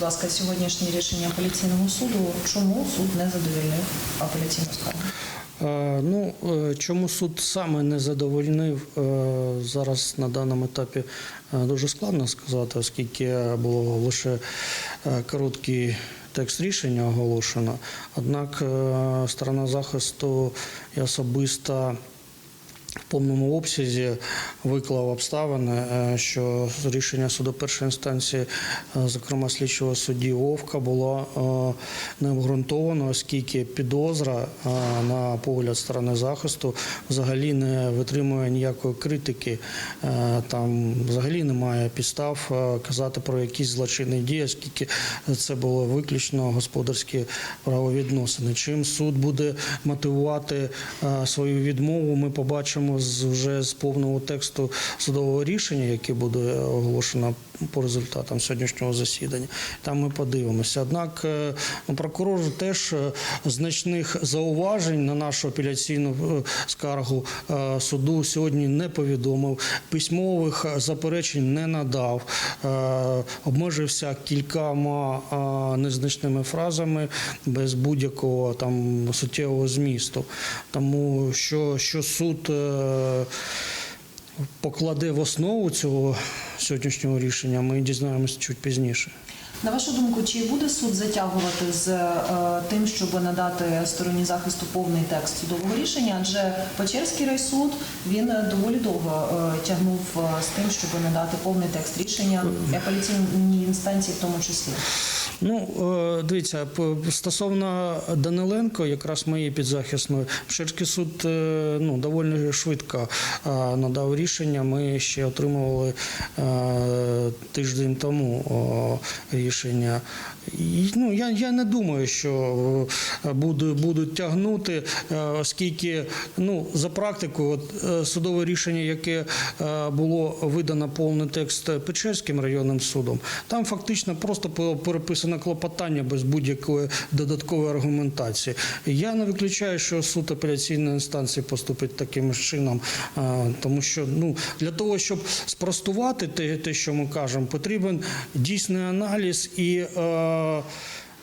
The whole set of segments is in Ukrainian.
будь ласка, сьогоднішнє рішення апеляційного суду. Чому суд не задовільнив апеляційну скаргу? Е, Ну, е, чому суд саме не задовольнив е, зараз на даному етапі дуже складно сказати, оскільки було лише короткий текст рішення оголошено. Однак сторона захисту і особисто в повному обсязі виклав обставини, е, що рішення суду першої інстанції, е, зокрема слідчого судді Вовка, було е, необґрунтовано, оскільки підозра на погляд сторони захисту взагалі не витримує ніякої критики. Там взагалі немає підстав казати про якісь злочинні дії, оскільки це було виключно господарські правовідносини. Чим суд буде мотивувати свою відмову, ми побачимо з вже з повного тексту судового рішення, яке буде оголошено по результатам сьогоднішнього засідання. Там ми подивимося. Однак е, ну, прокурор теж е, значних зауважень на нашу апеляційну е, скаргу суду сьогодні не повідомив. Письмових заперечень не надав, обмежився кількома незначними фразами без будь-якого там суттєвого змісту. Тому що, що суд. Покладе в основу цього сьогоднішнього рішення, ми дізнаємося чуть пізніше. На вашу думку, чи буде суд затягувати з е, тим, щоб надати стороні захисту повний текст судового рішення? Адже Печерський райсуд він е, доволі довго е, тягнув з тим, щоб надати повний текст рішення і апеляційній інстанції, в тому числі. Ну, дивіться, стосовно Даниленко, якраз моєї підзахисної, Печерський суд ну, доволі швидко надав рішення. Ми ще отримували тиждень тому рішення. І, ну, я, я не думаю, що е, буду, будуть тягнути, е, оскільки ну, за практикою от, е, судове рішення, яке е, було видано повний текст Печерським районним судом, там фактично просто переписано клопотання без будь-якої додаткової аргументації. Я не виключаю, що суд апеляційної інстанції поступить таким чином, е, тому що ну, для того, щоб спростувати те, що ми кажемо, потрібен дійсний аналіз і. Е,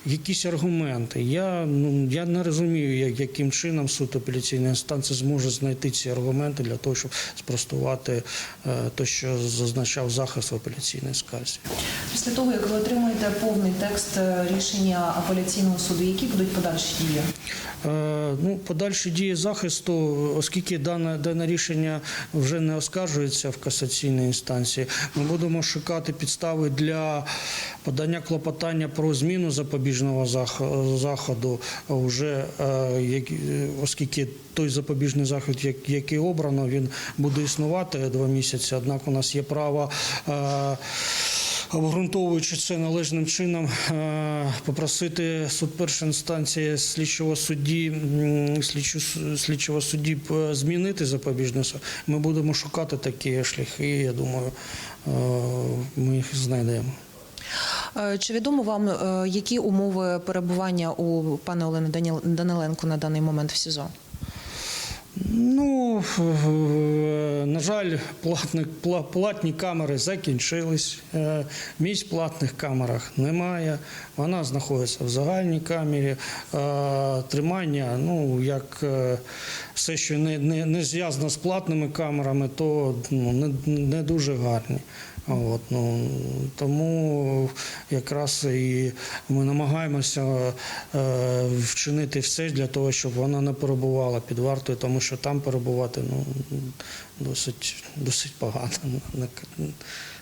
Якісь аргументи. Я ну я не розумію, як, яким чином суд апеляційної інстанції зможе знайти ці аргументи для того, щоб спростувати е, те, що зазначав захист в апеляційній скарзі. Після того, як ви отримаєте повний текст е, рішення апеляційного суду, які будуть подальші дії? Е, Ну, подальші дії захисту, оскільки дане, дане рішення вже не оскаржується в касаційній інстанції, ми будемо шукати підстави для подання клопотання про зміну запобіжного зах- заходу, вже е, е, оскільки той запобіжний захід, як- який обрано, він буде існувати два місяці. Однак у нас є право. е, Обґрунтовуючи це належним чином, попросити суд першої інстанції слідчого судді, слідчого судді змінити запобіжний суд. Ми будемо шукати такі шляхи. Я думаю, ми їх знайдемо. Е, Чи відомо вам, е, які умови перебування у пане Олени Даниленко на даний момент в СІЗО? Ну, на жаль, платні, платні камери закінчились. Е, Місць в платних камерах немає. Вона знаходиться в загальній камері. Тримання, ну, як все, що не, не, не зв'язано з платними камерами, то ну, не, не дуже гарні. От, ну, тому якраз і ми намагаємося е, вчинити все для того, щоб вона не перебувала під вартою, тому що там перебувати ну, досить, досить погано, не,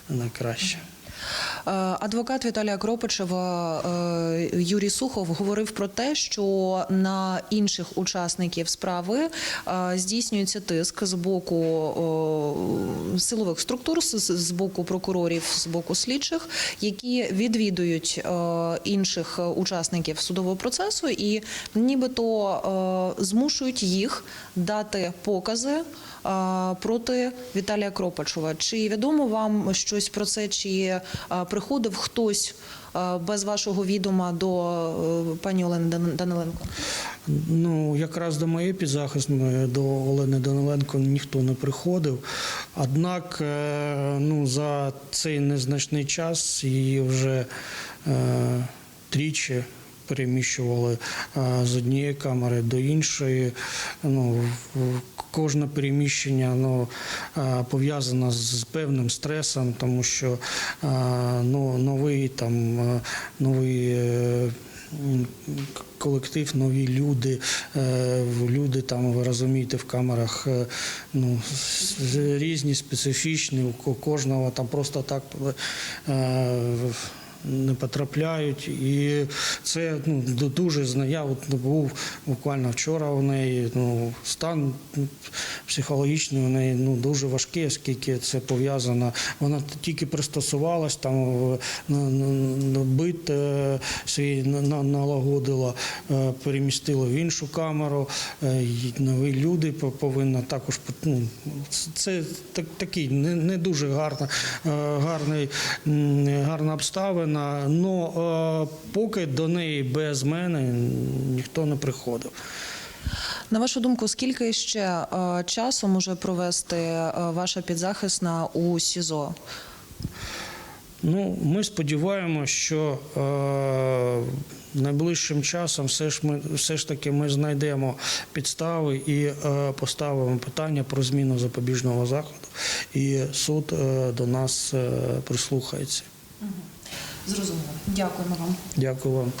не краще. Е, Адвокат Віталія Кропичева е, Юрій Сухов говорив про те, що на інших учасників справи е, здійснюється тиск з боку силових структур, з- боку прокурорів, з боку слідчих, які відвідують інших учасників судового процесу і нібито змушують їх дати покази. Проти Віталія Кропачова. Чи відомо вам щось про це? Чи приходив хтось без вашого відома до е, пані Олени Дан- Даниленко? Ну, якраз до моєї підзахисної, до Олени Даниленко ніхто не приходив. Однак, е, ну, за цей незначний час її вже е, тричі переміщували е, з однієї камери до іншої. Ну, кожне переміщення ну, е, пов'язано з певним стресом, тому що е, ну, новий там новий. колектив, нові люди, люди там, ви розумієте, в камерах ну, різні, специфічні, у кожного там просто так не потрапляють. І це ну, дуже зна. Я от був буквально вчора у неї, ну, стан психологічний у неї ну, дуже важкий, оскільки це пов'язано. Вона тільки пристосувалась, там бит е, свій на- на- налагодила, е, перемістила в іншу камеру. е, Нові люди повинна також ну, це- так, такий не, не дуже гарна, гарний, гарна обставина. Ну поки до неї без мене ніхто не приходив. На вашу думку, скільки ще е, часу може провести е, ваша підзахисна у СІЗО? Ну, ми сподіваємося, що е, найближчим часом все ж ми все ж таки ми знайдемо підстави і е, поставимо питання про зміну запобіжного заходу, і суд е, до нас е, прислухається. Зрозуміло. Дякуємо вам. Дякую вам.